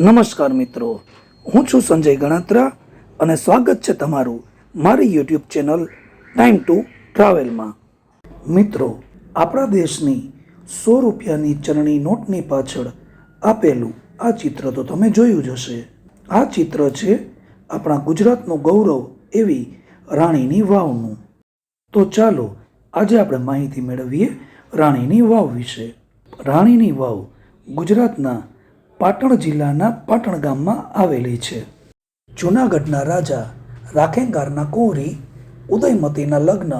નમસ્કાર મિત્રો. હું છું સંજય ગણાત્રા અને સ્વાગત છે તમારું મારી યુટ્યુબ ચેનલ ટાઈમ ટુ ટ્રાવેલમાં. મિત્રો, આપણા દેશની સો રૂપિયાની ચલણી નોટની પાછળ આપેલું આ ચિત્ર તો તમે જોયું જ હશે. આ ચિત્ર છે આપણા ગુજરાતનું ગૌરવ એવી રાણીની વાવનું. તો ચાલો આજે આપણે માહિતી મેળવીએ રાણીની વાવ વિશે. રાણીની વાવ ગુજરાતના પાટણ જિલ્લાના પાટણ ગામમાં આવેલી છે. જૂનાગઢના રાજા રાખેંગારના કુંવરી, ઉદયમતીના લગ્ન,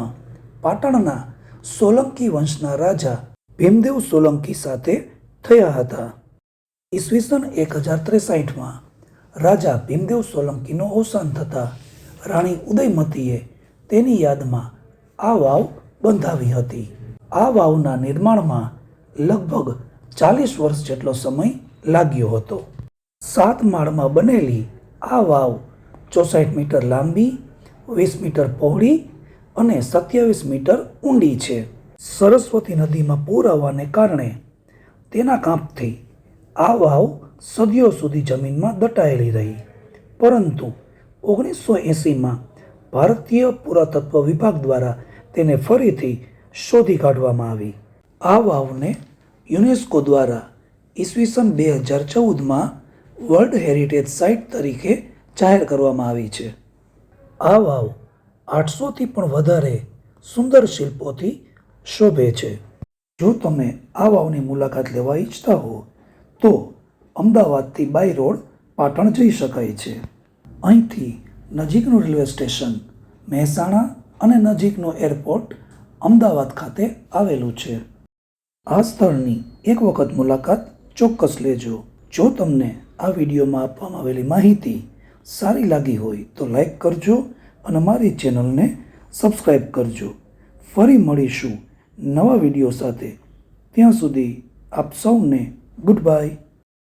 પાટણના સોલંકી વંશના રાજા ભીમદેવ સોલંકી સાથે થયા હતા. ઈસવીસન એક હજાર ત્રેસાઠમાં રાજા ભીમદેવ સોલંકીનું અવસાન થતાં રાણી ઉદયમતીએ તેની યાદમાં આ વાવ બંધાવી હતી. આ વાવના નિર્માણમાં લગભગ ચાલીસ વર્ષ જેટલો સમય લાગ્યો હતો. સાત માળમાં બનેલી આ વાવ ચોસાઠ મીટર લાંબી, વીસ મીટર પહોળી અને સત્યાવીસ મીટર ઊંડી છે. સરસ્વતી નદીમાં પૂર આવવાને કારણે તેના કાંપથી આ વાવ સદીઓ સુધી જમીનમાં દટાયેલી રહી. પરંતુ ઓગણીસો એંસીમાં ભારતીય પુરાતત્વ વિભાગ દ્વારા તેને ફરીથી શોધી કાઢવામાં આવી. આ વાવને યુનેસ્કો દ્વારા ઈસવીસન બે હજાર ચૌદમાં વર્લ્ડ હેરિટેજ સાઇટ તરીકે જાહેર કરવામાં આવી છે. આ વાવ આઠસોથી પણ વધારે સુંદર શિલ્પોથી શોભે છે. જો તમે આ વાવની મુલાકાત લેવા ઈચ્છતા હો, તો અમદાવાદથી બાય રોડ પાટણ જઈ શકાય છે. અહીંથી નજીકનું રેલવે સ્ટેશન, મહેસાણા અને નજીકનું એરપોર્ટ અમદાવાદ ખાતે આવેલું છે. આ સ્થળની એક વખત મુલાકાત ચોક્કસ લેજો. જો તમને આ વિડીયોમાં આપવામાં આવેલી માહિતી સારી લાગી હોય તો લાઈક કરજો અને મારી ચેનલને સબસ્ક્રાઈબ કરજો. ફરી મળીશું નવા વીડિયો સાથે. ત્યાં સુધી આપ સૌને ગુડ બાય.